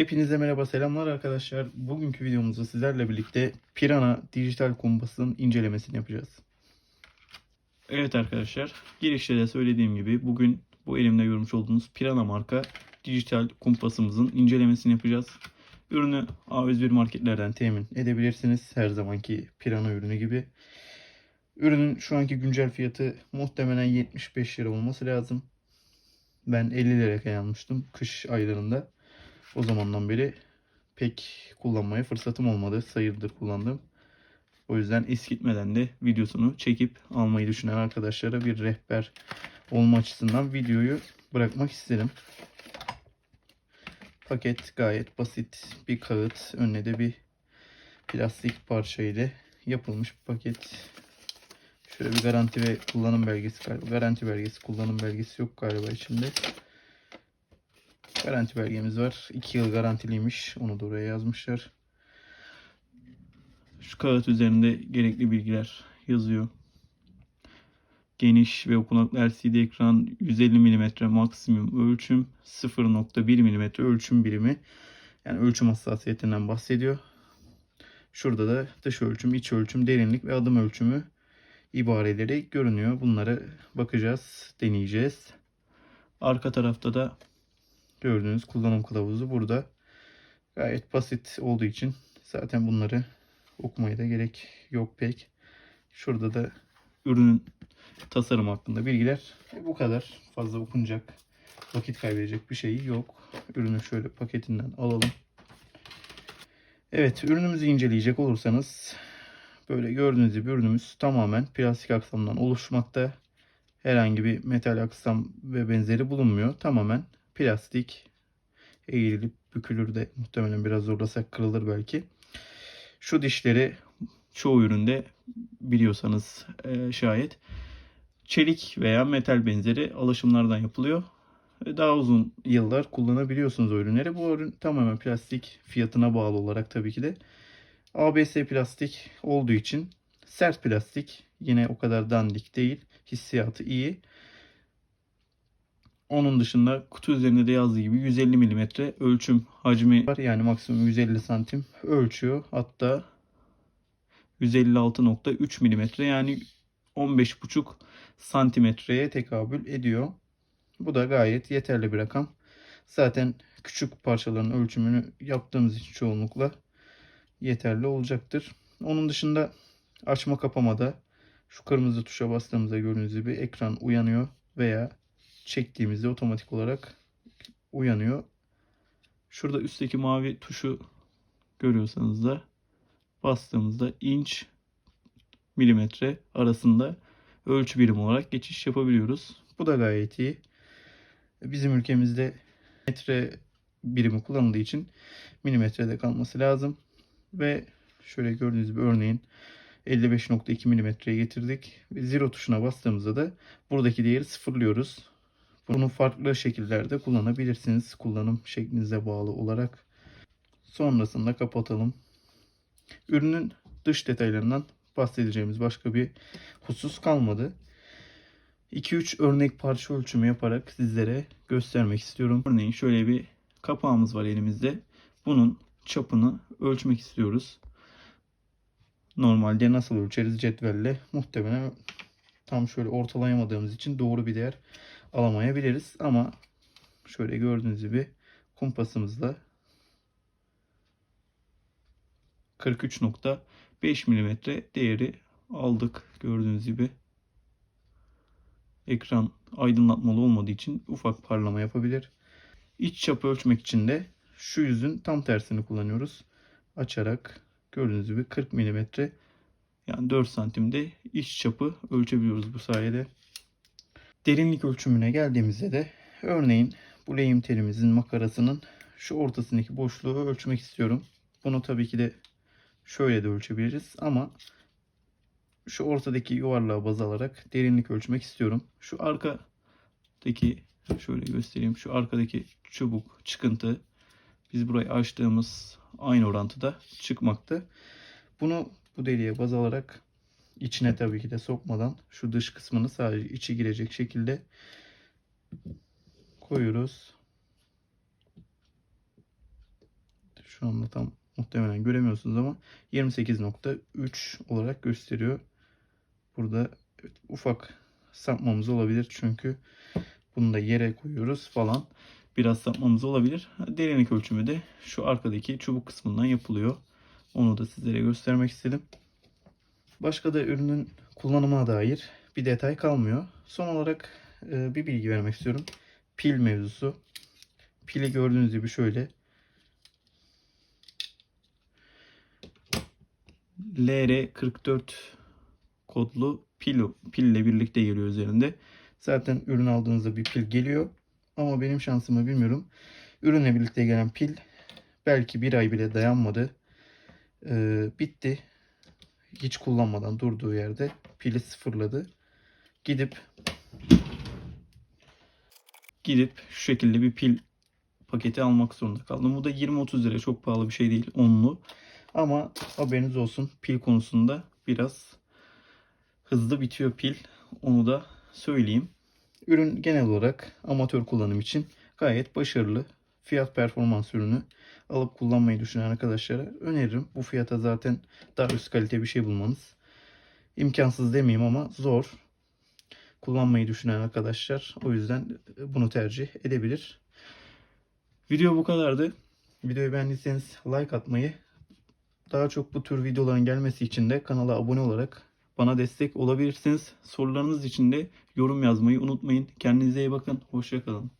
Hepinize merhaba selamlar arkadaşlar. Bugünkü videomuzda sizlerle birlikte Pirana dijital kumpasın incelemesini yapacağız. Evet arkadaşlar girişte de söylediğim gibi bugün bu elimde görmüş olduğunuz Pirana marka dijital kumpasımızın incelemesini yapacağız. Ürünü A101 marketlerden temin edebilirsiniz. Her zamanki Pirana ürünü gibi. Ürünün şu anki güncel fiyatı muhtemelen 75 lira olması lazım. Ben 50 liraya almıştım kış aylarında. O zamandan beri pek kullanmaya fırsatım olmadı. Sayırdır kullandım. O yüzden eskitmeden de videosunu çekip almayı düşünen arkadaşlara bir rehber olma açısından videoyu bırakmak istedim. Paket gayet basit bir kağıt. Önüne de bir plastik parça ile yapılmış bir paket. Şöyle bir garanti ve kullanım belgesi galiba. Garanti belgesi, kullanım belgesi yok galiba içinde. Garanti belgemiz var. 2 yıl garantiliymiş. Onu da oraya yazmışlar. Şu kağıt üzerinde gerekli bilgiler yazıyor. Geniş ve okunaklı LCD ekran 150 mm maksimum ölçüm 0.1 mm ölçüm birimi. Yani ölçüm hassasiyetinden bahsediyor. Şurada da dış ölçüm, iç ölçüm, derinlik ve adım ölçümü ibareleri görünüyor. Bunlara bakacağız, deneyeceğiz. Arka tarafta da gördüğünüz kullanım kılavuzu burada. Gayet basit olduğu için zaten bunları okumaya da gerek yok pek. Şurada da ürünün tasarım hakkında bilgiler E, bu kadar. Fazla okunacak, vakit kaybedecek bir şey yok. Ürünü şöyle paketinden alalım. Evet, ürünümüzü inceleyecek olursanız böyle gördüğünüz gibi ürünümüz tamamen plastik aksamdan oluşmakta. Herhangi bir metal aksam ve benzeri bulunmuyor. Tamamen plastik eğrilip bükülür de muhtemelen biraz zorlasak kırılır belki. Şu dişleri çoğu üründe biliyorsanız e, şayet çelik veya metal benzeri alaşımlardan yapılıyor. Ve Daha uzun yıllar kullanabiliyorsunuz o ürünleri. Bu ürün tamamen plastik fiyatına bağlı olarak tabii ki de. ABS plastik olduğu için sert plastik yine o kadar dandik değil. Hissiyatı iyi. Onun dışında kutu üzerinde de yazdığı gibi 150 mm ölçüm hacmi var. Yani maksimum 150 santim ölçüyor. Hatta 156.3 mm yani 15,5 santimetreye tekabül ediyor. Bu da gayet yeterli bir rakam. Zaten küçük parçaların ölçümünü yaptığımız için çoğunlukla yeterli olacaktır. Onun dışında açma kapamada şu kırmızı tuşa bastığımızda gördüğünüz gibi ekran uyanıyor veya çektiğimizde otomatik olarak uyanıyor. Şurada üstteki mavi tuşu görüyorsanız da bastığımızda inç milimetre arasında ölçü birimi olarak geçiş yapabiliyoruz. Bu da gayet iyi. Bizim ülkemizde metre birimi kullanıldığı için milimetrede kalması lazım. Ve şöyle gördüğünüz gibi örneğin 55.2 milimetreye getirdik. Zero tuşuna bastığımızda da buradaki değeri sıfırlıyoruz. Bunu farklı şekillerde kullanabilirsiniz. Kullanım şeklinize bağlı olarak. Sonrasında kapatalım. Ürünün dış detaylarından bahsedeceğimiz başka bir husus kalmadı. 2-3 örnek parça ölçümü yaparak sizlere göstermek istiyorum. Örneğin şöyle bir kapağımız var elimizde. Bunun çapını ölçmek istiyoruz. Normalde nasıl ölçeriz cetvelle? Muhtemelen tam şöyle ortalayamadığımız için doğru bir değer alamayabiliriz. Ama şöyle gördüğünüz gibi kumpasımızla 43.5 mm değeri aldık gördüğünüz gibi. Ekran aydınlatmalı olmadığı için ufak parlama yapabilir. İç çapı ölçmek için de şu yüzün tam tersini kullanıyoruz. Açarak gördüğünüz gibi 40 mm yani 4 santimde iç çapı ölçebiliyoruz bu sayede. Derinlik ölçümüne geldiğimizde de örneğin bu lehim telimizin makarasının şu ortasındaki boşluğu ölçmek istiyorum. Bunu tabii ki de şöyle de ölçebiliriz ama şu ortadaki yuvarlığa baz alarak derinlik ölçmek istiyorum. Şu arkadaki şöyle göstereyim. Şu arkadaki çubuk çıkıntı biz burayı açtığımız aynı orantıda çıkmakta. Bunu bu deliğe baz alarak içine tabii ki de sokmadan şu dış kısmını sadece içi girecek şekilde koyuyoruz. Şu anda tam muhtemelen göremiyorsunuz ama 28.3 olarak gösteriyor. Burada evet, ufak sapmamız olabilir çünkü bunu da yere koyuyoruz falan. Biraz sapmamız olabilir. Derinlik ölçümü de şu arkadaki çubuk kısmından yapılıyor. Onu da sizlere göstermek istedim. Başka da ürünün kullanımına dair bir detay kalmıyor. Son olarak e, bir bilgi vermek istiyorum. Pil mevzusu. Pili gördüğünüz gibi şöyle LR44 kodlu pil, pille birlikte geliyor üzerinde. Zaten ürün aldığınızda bir pil geliyor. Ama benim şansımı bilmiyorum. Ürünle birlikte gelen pil belki bir ay bile dayanmadı. Ee, bitti. Hiç kullanmadan durduğu yerde pili sıfırladı. Gidip gidip şu şekilde bir pil paketi almak zorunda kaldım. Bu da 20-30 lira çok pahalı bir şey değil onlu. Ama haberiniz olsun pil konusunda biraz hızlı bitiyor pil. Onu da söyleyeyim. Ürün genel olarak amatör kullanım için gayet başarılı. Fiyat performans ürünü alıp kullanmayı düşünen arkadaşlara öneririm. Bu fiyata zaten daha üst kalite bir şey bulmanız imkansız demeyeyim ama zor. Kullanmayı düşünen arkadaşlar o yüzden bunu tercih edebilir. Video bu kadardı. Videoyu beğendiyseniz like atmayı, daha çok bu tür videoların gelmesi için de kanala abone olarak bana destek olabilirsiniz. Sorularınız için de yorum yazmayı unutmayın. Kendinize iyi bakın. Hoşçakalın.